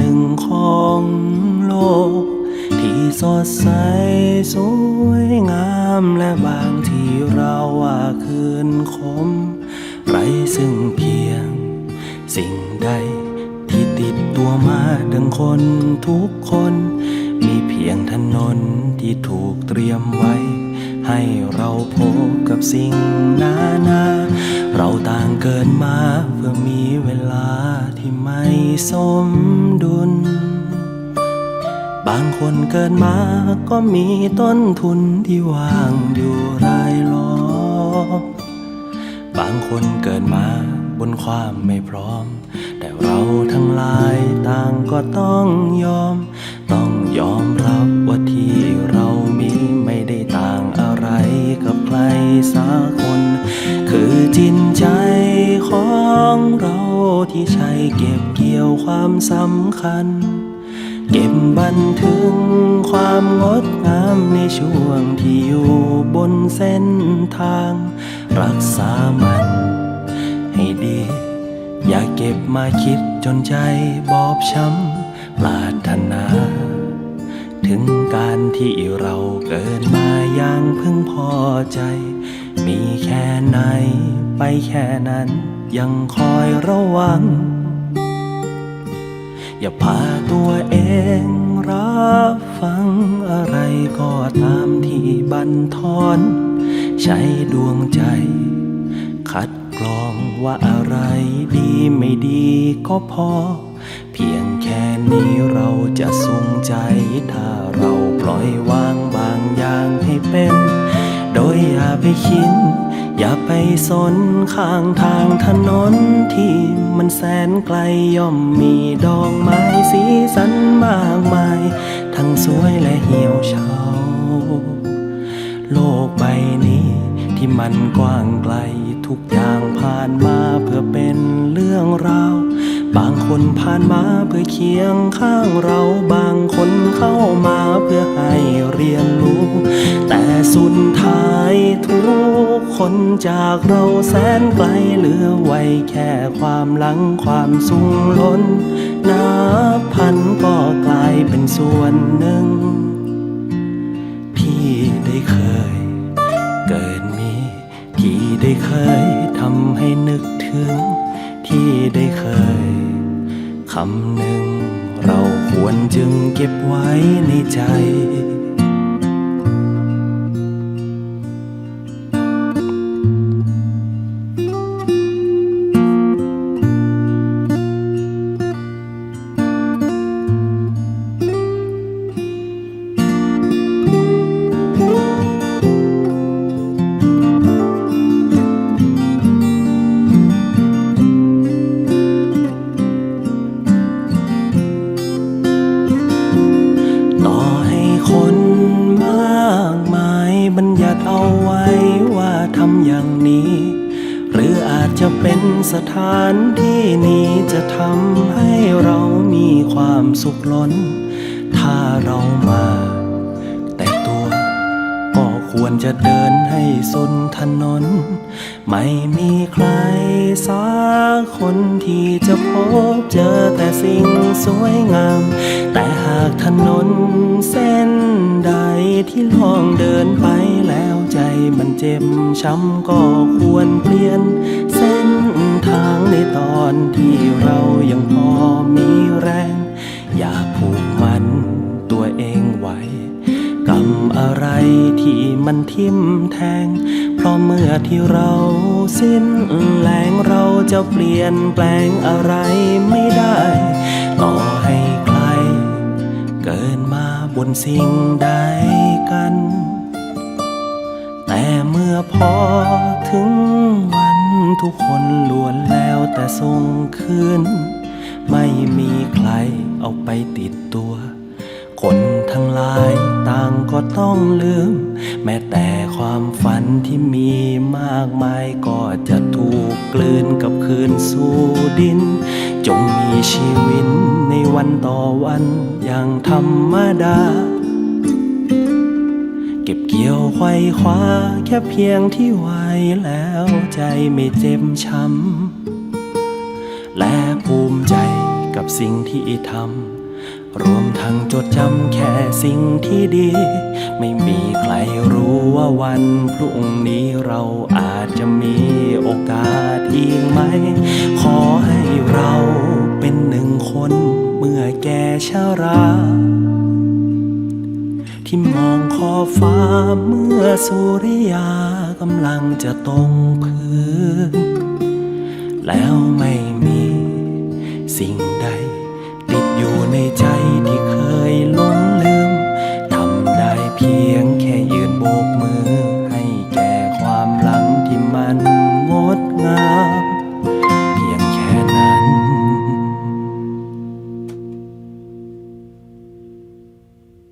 หนึ่งของโลก ที่สดใสสวยงามและบางที่เราว่าคืนคม ไรซึ่งเพียง สิ่งใดที่ติดตัวมาดังคนทุกคน มีเพียงถนนที่ถูกเตรียมไว้ ให้เราพบกับสิ่งนานา ต่างเกิดมาเพื่อมีเวลาที่ไม่สมดุล บางคนเกิดมาก็มีต้นทุนที่วางอยู่รายล้อม บางคนเกิดมาบนความไม่พร้อม แต่เราทั้งหลายต่างก็ต้องยอม ต้องยอมรับว่าที่เรามีไม่ได้ต่างอะไรกับใครสักคน ความสำคัญ เก็บบันทึกความงดงามในช่วงที่อยู่บนเส้นทาง รักษามัน ให้ดี อย่าเก็บมาคิดจนใจบอบช้ำปรารถนา ถึงการที่เราเกิดมาอย่างพึงพอใจ มีแค่ไหนไปแค่นั้นยังคอยระวัง อย่าพาตัวเองรับฟังอะไรก็ตามที่บันทอนใช้ดวงใจ คัดกรองว่าอะไรดีไม่ดีก็พอ เพียงแค่นี้เราจะสุงใจ ถ้าเราปล่อยวางบางอย่างให้เป็น โดยอย่าไปคิด อย่าไปสนข้างทางถนนที่มันแสนไกลย่อมมีดอกไม้สีสันมากมาย ทั้งสวยและเหี่ยวเฉาโลกใบนี้ที่มันกว้างไกลทุกอย่างผ่านมาเพื่อเป็นเรื่องราว บางคนผ่านมาเพื่อเคียงข้างเราบางคนเข้ามาเพื่อให้เรียนรู้ แต่สุดท้ายทุกคนจากเราแสนไกลเหลือไว้แค่ความหลังความสุงล้นนับพันก็กลายเป็นส่วนหนึ่ง ที่ได้เคย เกิดมีที่ได้เคยทำให้นึกถึง ที่ได้เคยคำหนึ่งเราควรจึงเก็บไว้ในใจ รืออาจจะเป็นสถานที่นี้จะทำให้เรามีความสุขล้น ถ้าเรามา แต่ตัวก็ควรจะเดินให้สุดถนน ไม่มีใครสักคนที่จะพบเจอแต่สิ่งสวยงาม แต่หากถนนเส้นใดที่ลองเดินไป มันเจ็บช้ำก็ควรเปลี่ยน เส้นทางในตอนที่เรายังพอมีแรง อย่าผูกมันตัวเองไว้กรรมอะไรที่มันทิ่มแทง เพราะเมื่อที่เราสิ้นแรงเราจะเปลี่ยนแปลงอะไรไม่ได้ ต่อให้ใคร เกิดมาบนสิ่งใดกัน แต่เมื่อพอถึงวันทุกคนล้วนแล้วแต่ส่งคืน ไม่มีใครเอาไปติดตัว คนทั้งหลายต่างก็ต้องลืม แม้แต่ความฝันที่มีมากมายก็จะถูกกลืนกับคืนสู่ดิน จงมีชีวิตในวันต่อวันอย่างธรรมดา ก็ก็บเกี่ยวไขว้คว้าแค่เพียงที่ไหวแล้วใจไม่เจ็บช้ำ และภูมิใจกับสิ่งที่ทำรวมทั้งจดจำแค่สิ่งที่ดี ไม่มีใครรู้ว่าวันพรุ่งนี้เราอาจจะมีโอกาสอีกไหม ขอให้เราเป็นหนึ่งคนเมื่อแก่ชรา ขอบฟ้าเมื่อสุริยากำลังจะตรงพื้น